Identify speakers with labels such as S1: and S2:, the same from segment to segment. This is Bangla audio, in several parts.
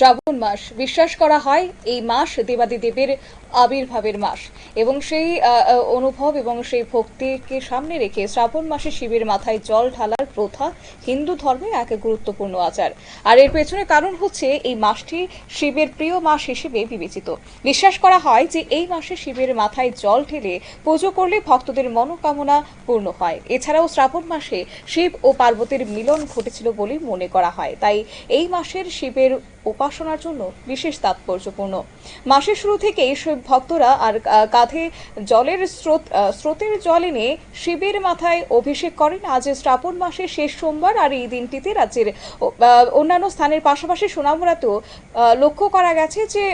S1: শ্রাবণ মাস। বিশ্বাস করা হয় এই মাস দেবাদিদেবের আবির্ভাবের মাস এবং সেই অনুভব এবং সেই ভক্তিকে সামনে রেখে শ্রাবণ মাসে শিবের মাথায় জল ঢালার প্রথা হিন্দু ধর্মে এক গুরুত্বপূর্ণ আচার। আর এর পেছনে কারণ হচ্ছে এই মাসটি শিবের প্রিয় মাস হিসেবে বিবেচিত। বিশ্বাস করা হয় যে এই মাসে শিবের মাথায় জল ঢেলে পুজো করলে ভক্তদের মনোকামনা পূর্ণ হয়। এছাড়াও শ্রাবণ মাসে শিব ও পার্বতীর মিলন ঘটেছিল বলে মনে করা হয়। তাই এই মাসের শিবের উপাসনার জন্য বিশেষ তাৎপর্যপূর্ণ। মাসের শুরু থেকে শিব ভক্তরা আর কাঁধে জলের স্রোত স্রোতের জল এনে শিবের মাথায় অভিষেক করেন। আজ শ্রাবণ মাসের শেষ সোমবার আর এই দিনটিতে রাজ্যের অন্যান্য স্থানের পাশাপাশি সোনামুড়াতেও লক্ষ্য করা গেছে যে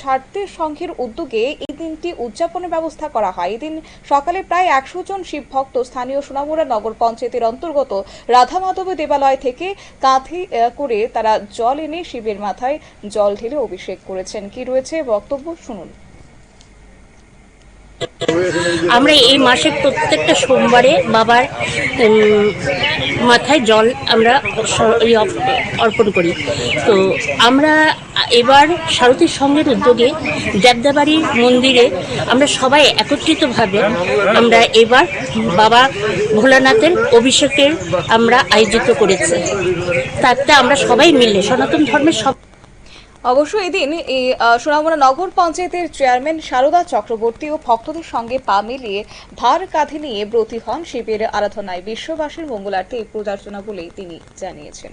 S1: ছাড়তে সংঘের উদ্যোগে দিনটি উদযাপনের ব্যবস্থা করা হয়। এদিন সকালে প্রায় একশো জন শিব ভক্ত স্থানীয় সোনামুড়া নগর পঞ্চায়েতের অন্তর্গত রাধা মাধব দেবালয় থেকে কাঁধে করে তারা জল এনে শিবের মাথায় জল ঢেলে অভিষেক করেছেন। কি রয়েছে বক্তব্য? শুনুন।
S2: আমরা এই মাসের প্রত্যেকটা সোমবারে বাবার মাথায় জল আমরা অপ- অর্পণ করি। তো আমরা এবার সারথীর সঙ্গের উদ্যোগে দেবদাবাড়ি মন্দিরে আমরা সবাই একত্রিতভাবে আমরা এবার বাবা ভোলানাথের অভিষেকের আমরা আয়োজিত করেছি। তাতে আমরা সবাই মিলে সনাতন ধর্মের সব
S1: অবশ্য এদিন এই সোনামুড়া নগর পঞ্চায়েতের চেয়ারম্যান সারদা চক্রবর্তী ও ভক্তদের সঙ্গে পা মিলিয়ে ধার কাঁধে নিয়ে ব্রতী হন শিবের আরাধনায় বিশ্ববাসীর মঙ্গলার্থে এই পূজার্চনা বলেই তিনি জানিয়েছেন।